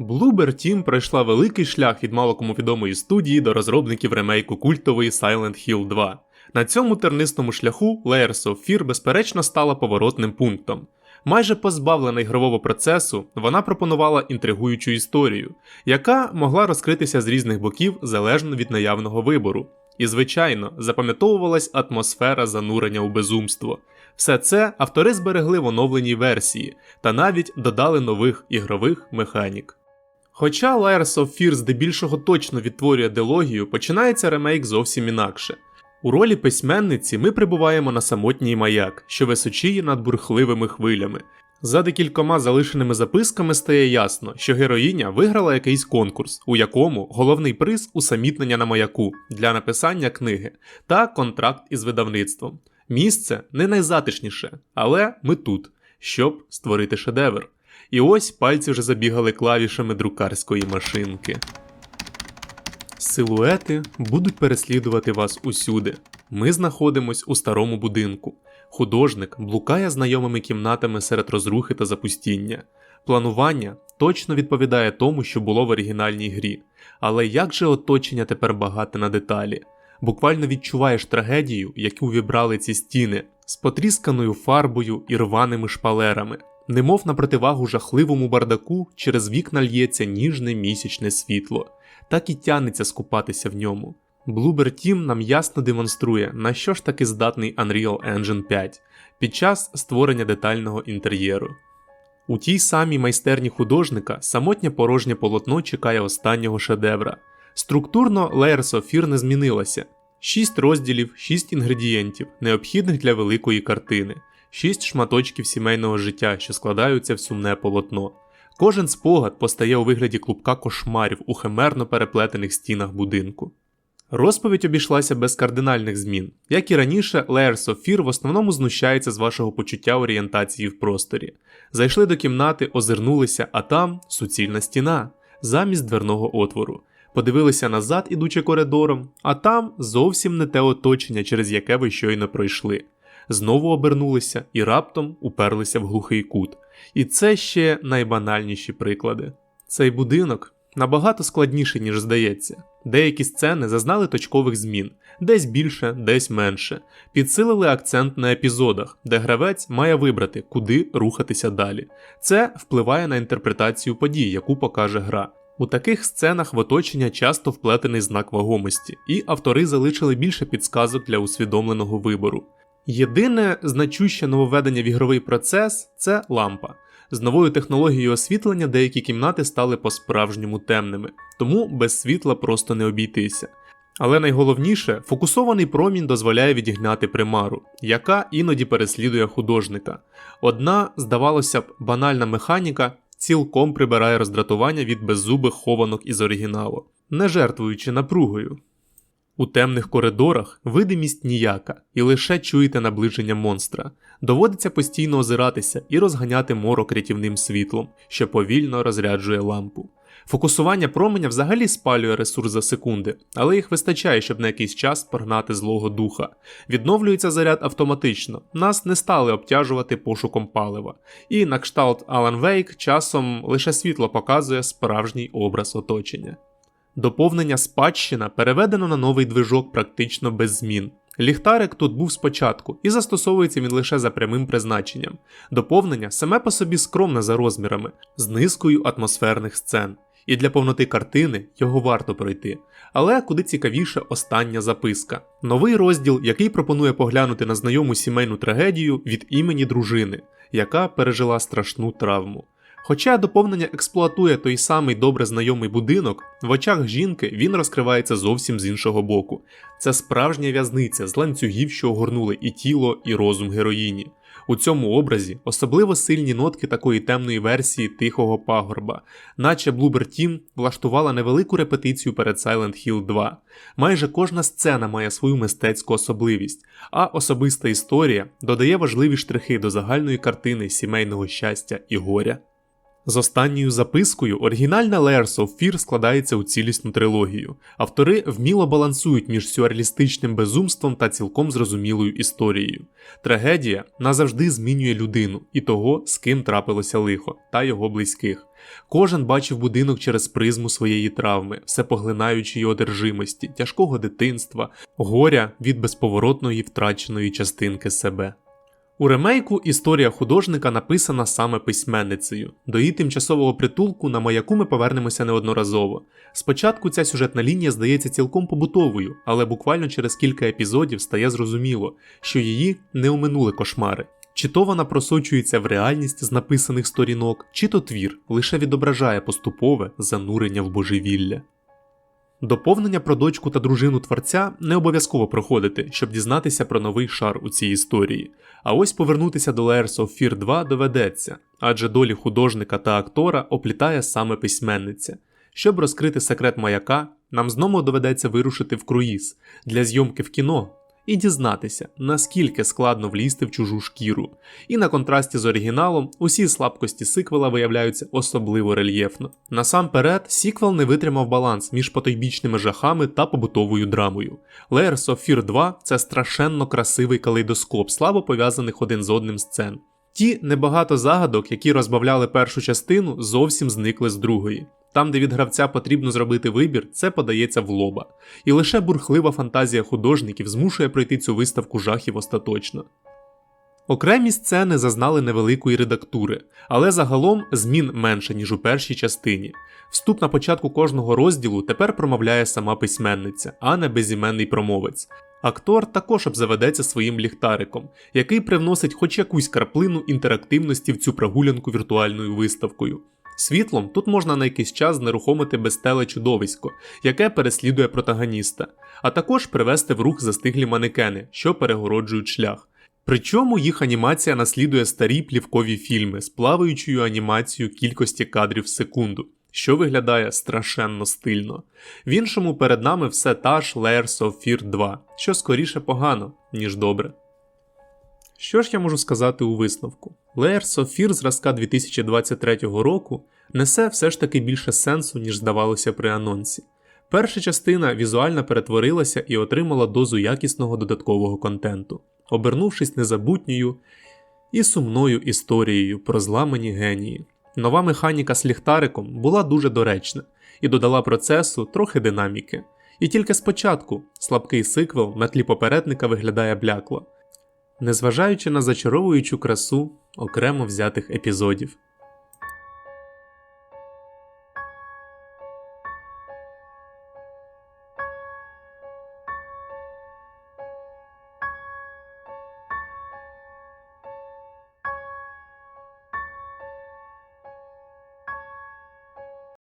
Bloober Team пройшла великий шлях від малокому відомої студії до розробників ремейку культової Silent Hill 2. На цьому тернистому шляху Layers of Fear безперечно стала поворотним пунктом. Майже позбавлена ігрового процесу, вона пропонувала інтригуючу історію, яка могла розкритися з різних боків залежно від наявного вибору. І, звичайно, запам'ятовувалась атмосфера занурення у безумство. Все це автори зберегли в оновленій версії та навіть додали нових ігрових механік. Хоча Layers of Fear здебільшого точно відтворює дилогію, починається ремейк зовсім інакше. У ролі письменниці ми прибуваємо на самотній маяк, що височіє над бурхливими хвилями. За декількома залишеними записками стає ясно, що героїня виграла якийсь конкурс, у якому головний приз усамітнення на маяку для написання книги та контракт із видавництвом. Місце не найзатишніше, але ми тут, щоб створити шедевр. І ось пальці вже забігали клавішами друкарської машинки. Силуети будуть переслідувати вас усюди. Ми знаходимось у старому будинку. Художник блукає знайомими кімнатами серед розрухи та запустіння. Планування точно відповідає тому, що було в оригінальній грі. Але як же оточення тепер багате на деталі? Буквально відчуваєш трагедію, яку вібрали ці стіни, з потрісканою фарбою і рваними шпалерами. Немов на противагу жахливому бардаку через вікна л'ється ніжне місячне світло, так і тянеться скупатися в ньому. Bloober Team нам ясно демонструє, на що ж таки здатний Unreal Engine 5 під час створення детального інтер'єру. У тій самій майстерні художника самотнє порожнє полотно чекає останнього шедевра. Структурно Layers of Fear не змінилася. 6 розділів, 6 інгредієнтів, необхідних для великої картини, 6 шматочків сімейного життя, що складаються в сумне полотно. Кожен спогад постає у вигляді клубка кошмарів у химерно переплетених стінах будинку. Розповідь обійшлася без кардинальних змін. Як і раніше, of Fear в основному знущається з вашого почуття орієнтації в просторі. Зайшли до кімнати, озирнулися, а там суцільна стіна, замість дверного отвору. Подивилися назад, ідучи коридором, а там зовсім не те оточення, через яке ви щойно пройшли. Знову обернулися і раптом уперлися в глухий кут. І це ще найбанальніші приклади. Цей будинок набагато складніший, ніж здається. Деякі сцени зазнали точкових змін, десь більше, десь менше, підсилили акцент на епізодах, де гравець має вибрати, куди рухатися далі. Це впливає на інтерпретацію подій, яку покаже гра. У таких сценах в оточення часто вплетений знак вагомості, і автори залишили більше підсказок для усвідомленого вибору. Єдине значуще нововведення в ігровий процес це лампа. З новою технологією освітлення деякі кімнати стали по-справжньому темними, тому без світла просто не обійтися. Але найголовніше, фокусований промінь дозволяє відігнати примару, яка іноді переслідує художника. Одна, здавалося б, банальна механіка цілком прибирає роздратування від беззубих хованок із оригіналу, не жертвуючи напругою. У темних коридорах видимість ніяка, і лише чуєте наближення монстра. Доводиться постійно озиратися і розганяти морок рятівним світлом, що повільно розряджує лампу. Фокусування променя взагалі спалює ресурс за секунди, але їх вистачає, щоб на якийсь час прогнати злого духа. Відновлюється заряд автоматично, нас не стали обтяжувати пошуком палива. І на кшталт Alan Wake часом лише світло показує справжній образ оточення. Доповнення спадщина переведено на новий движок практично без змін. Ліхтарик тут був спочатку і застосовується він лише за прямим призначенням. Доповнення саме по собі скромне за розмірами, з низкою атмосферних сцен. І для повноти картини його варто пройти. Але куди цікавіше остання записка. Новий розділ, який пропонує поглянути на знайому сімейну трагедію від імені дружини, яка пережила страшну травму. Хоча доповнення експлуатує той самий добре знайомий будинок, в очах жінки він розкривається зовсім з іншого боку. Це справжня в'язниця з ланцюгів, що огорнули і тіло, і розум героїні. У цьому образі особливо сильні нотки такої темної версії тихого пагорба, наче Bloober Team влаштувала невелику репетицію перед Silent Hill 2. Майже кожна сцена має свою мистецьку особливість, а особиста історія додає важливі штрихи до загальної картини сімейного щастя і горя. З останньою запискою оригінальна Layers of Fear складається у цілісну трилогію. Автори вміло балансують між сюрреалістичним безумством та цілком зрозумілою історією. Трагедія назавжди змінює людину і того, з ким трапилося лихо, та його близьких. Кожен бачив будинок через призму своєї травми, всепоглинаючої одержимості, тяжкого дитинства, горя від безповоротної втраченої частинки себе. У ремейку історія художника написана саме письменницею. До її тимчасового притулку на маяку ми повернемося неодноразово. Спочатку ця сюжетна лінія здається цілком побутовою, але буквально через кілька епізодів стає зрозуміло, що її не оминули кошмари. Чи то вона просочується в реальність з написаних сторінок, чи то твір лише відображає поступове занурення в божевілля. Доповнення про дочку та дружину творця не обов'язково проходити, щоб дізнатися про новий шар у цій історії. А ось повернутися до Layers of Fear 2 доведеться, адже долі художника та актора оплітає саме письменниця. Щоб розкрити секрет маяка, нам знову доведеться вирушити в круїз для зйомки в кіно і дізнатися, наскільки складно влізти в чужу шкіру. І на контрасті з оригіналом усі слабкості сиквела виявляються особливо рельєфно. Насамперед, сіквел не витримав баланс між потойбічними жахами та побутовою драмою. Layers of Fear 2 це страшенно красивий калейдоскоп, слабо пов'язаних один з одним сцен. Ті небагато загадок, які розбавляли першу частину, зовсім зникли з другої. Там, де від гравця потрібно зробити вибір, це подається в лоба. І лише бурхлива фантазія художників змушує пройти цю виставку жахів остаточно. Окремі сцени зазнали невеликої редактури, але загалом змін менше, ніж у першій частині. Вступ на початку кожного розділу тепер промовляє сама письменниця, а не безіменний промовець. Актор також обзаведеться своїм ліхтариком, який привносить хоч якусь краплину інтерактивності в цю прогулянку віртуальною виставкою. Світлом тут можна на якийсь час знерухомити безтеле чудовисько, яке переслідує протагоніста, а також привести в рух застиглі манекени, що перегороджують шлях. Причому їх анімація наслідує старі плівкові фільми з плаваючою анімацією кількості кадрів в секунду, що виглядає страшенно стильно. В іншому перед нами все та ж Layers of Fear 2, що скоріше погано, ніж добре. Що ж я можу сказати у висновку? Layers of Fear зразка 2023 року несе все ж таки більше сенсу, ніж здавалося при анонсі. Перша частина візуально перетворилася і отримала дозу якісного додаткового контенту, обернувшись незабутньою і сумною історією про зламані генії. Нова механіка з ліхтариком була дуже доречна і додала процесу трохи динаміки. І тільки спочатку слабкий сиквел на тлі попередника виглядає блякло, незважаючи на зачаровуючу красу окремо взятих епізодів.